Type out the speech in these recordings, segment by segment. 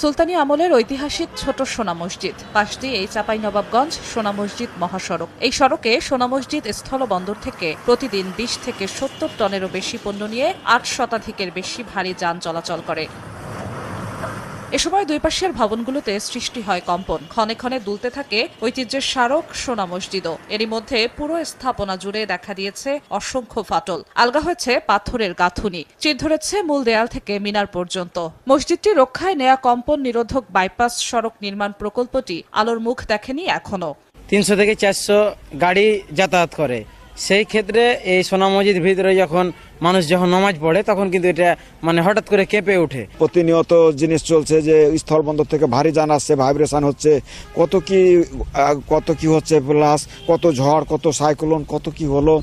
সুলতানি আমলের ঐতিহাসিক ছোট সোনা মসজিদ। পাশ দিয়ে চাপাই নবাবগঞ্জ সোনা মসজিদ মহাসড়ক। এই সড়কে সোনা মসজিদ স্থলবন্দর থেকে প্রতিদিন বিশ থেকে সত্তর টনেরও বেশি পণ্য নিয়ে আট শতাধিকের বেশি ভারী যান চলাচল করে। এ সময় দুই পাশের ভবনগুলোতে সৃষ্টি হয় কম্পন। ক্ষণে ক্ষণে দুলতে থাকে ঐতিহ্যের স্মারক সোনা মসজিদও। এরই মধ্যে পুরো স্থাপনা জুড়ে দেখা দিয়েছে অসংখ্য ফাটল। আলগা হয়েছে পাথরের গাঁথুনি। চির ধরেছে মূল দেয়াল থেকে মিনার পর্যন্ত। মসজিদটি রক্ষায় নেয়া কম্পন নিরোধক বাইপাস সড়ক নির্মাণ প্রকল্পটি আলোর মুখ দেখেনি এখনও তিনশো থেকে চারশো গাড়ি যাতায়াত করে। সেই ক্ষেত্রে এই সোনা মসজিদ ভিতরে যখন মানুষ যখন নমাজ পড়ে, তখন কিন্তু এটা মানে হঠাৎ করে কেঁপে ওঠে। প্রতিনিয়ত জিনিস চলছে যে স্থল বন্দর থেকে ভারী যান আসছে, ভাইব্রেশন হচ্ছে। কত কি কত কি হচ্ছে প্লাস কত ঝড়, কত সাইক্লোন কত কি হলো?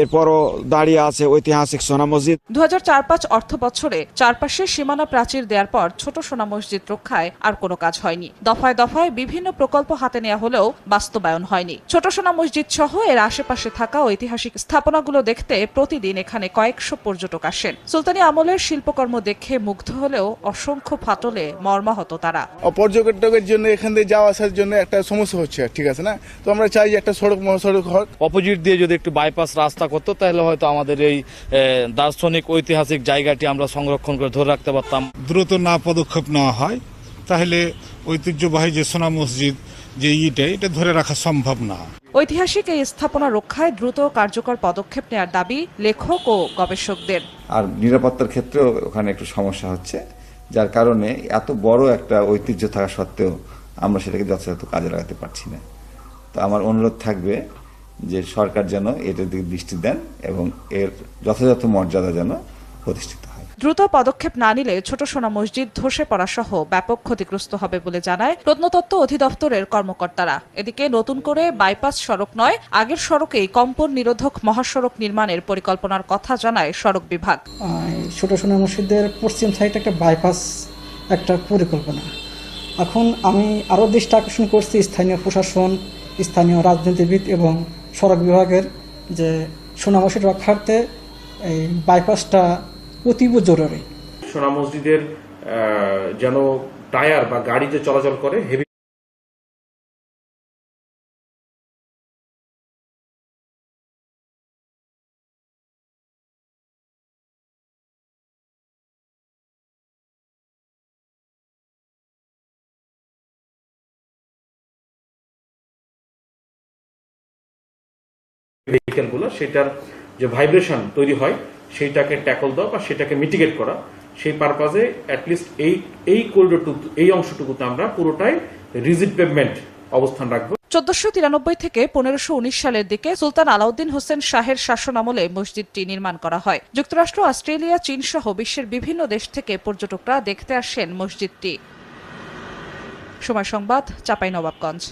এরপরও দাঁড়িয়ে আছে ঐতিহাসিক সোনা মসজিদ। দু হাজার চার পাঁচ অর্থ বছরে চারপাশে সীমানা প্রাচীর দেওয়ার পর ছোট সোনা মসজিদ রক্ষায় আর কোনো কাজ হয়নি। দফায় দফায় বিভিন্ন প্রকল্প হাতে নেওয়া হলেও বাস্তবায়ন হয়নি। ছোট সোনা মসজিদ সহ এর আশেপাশে থাকা ঐতিহাসিক স্থাপনাগুলো দেখতে প্রতিদিন এখানে কয়েকশো পর্যটক আসেন। সুলতানি আমলের শিল্পকর্ম দেখে মুগ্ধ হলেও অসংখ্য ফাটলে মর্মাহত তারা। পর্যটকের জন্য এখান থেকে যাওয়া আসার জন্য একটা সমস্যা হচ্ছে ঠিক আছে না? তো আমরা চাই যে একটা সড়ক মহাসড়ক হোক। অপোজিট দিয়ে যদি একটু বাইপাস রাস্তা করতো তাহলে হয়তো আমাদের এই দার্শনিক ঐতিহাসিক জায়গাটি আমরা সংরক্ষণ করে ধরে রাখতে পারতাম। দ্রুত না পদক্ষেপ নেওয়া হয় তাহলে ঐতিহ্যবাহী যে সোনা মসজিদ যে ইটা এটা ধরে রাখা সম্ভব না। ঐতিহাসিক এই স্থাপনা রক্ষায় দ্রুত কার্যকর পদক্ষেপ নেওয়ার দাবি লেখক ও গবেষকদের। আর নিরাপত্তার ক্ষেত্রেও ওখানে একটু সমস্যা হচ্ছে যার কারণে এত বড় একটা ঐতিহ্য থাকা সত্ত্বেও আমরা সেটাকে যথাযথ কাজে লাগাতে পারছি না। তো আমার অনুরোধ থাকবে যে সরকার যেন এটার দিকে দৃষ্টি দেন এবং এর যথাযথ মর্যাদা যেন প্রতিষ্ঠিত হয়। দ্রুত পদক্ষেপ না নিলে ছোট সোনা মসজিদ ধসে পড়া সহ ব্যাপক ক্ষতিগ্রস্ত হবে বলে জানায় প্রত্নতত্ত্ব অধিদপ্তরের কর্মকর্তারা। এদিকে নতুন করে বাইপাস সড়ক নয় আগের সড়কেই কম্পন নিরোধক মহাসড়ক নির্মাণের পরিকল্পনার কথা জানায় সড়ক বিভাগ। ছোট সোনা মসজিদের পশ্চিম সাইডে একটা বাইপাস একটা পরিকল্পনা। এখন আমি আরও দৃষ্টি আকর্ষণ করছি স্থানীয় প্রশাসন স্থানীয় রাজনীতিবিদ এবং সড়ক বিভাগের যে সোনা মসজিদ রক্ষার্থে এই বাইপাসটা অতীব জরুরি। সোনা মসজিদের যেন টায়ার বা গাড়ি যে চলাচল করে হেভি ভেহিকেলগুলো সেটার যে ভাইব্রেশন তৈরি হয়, সেইটাকে ট্যাকল দেওয়া বা সেটাকে মিটিগেট করা, সেই পারপাজে অ্যাটলিস্ট এই এই করিডোরটুকু এই অংশটুকুতে আমরা পুরোটাই রিজিড পেভমেন্ট অবস্থান রাখব। চোদ্দশো তিরানব্বই থেকে পনেরোশো উনিশ সালের দিকে সুলতান আলাউদ্দিন হোসেন শাহের শাসন আমলে মসজিদটি নির্মাণ করা হয়। যুক্তরাষ্ট্র, অস্ট্রেলিয়া চীন সহ বিশ্বের বিভিন্ন দেশ থেকে পর্যটকরা দেখতে আসেন মসজিদটি। সময় সংবাদ চাপাই নবাবগঞ্জ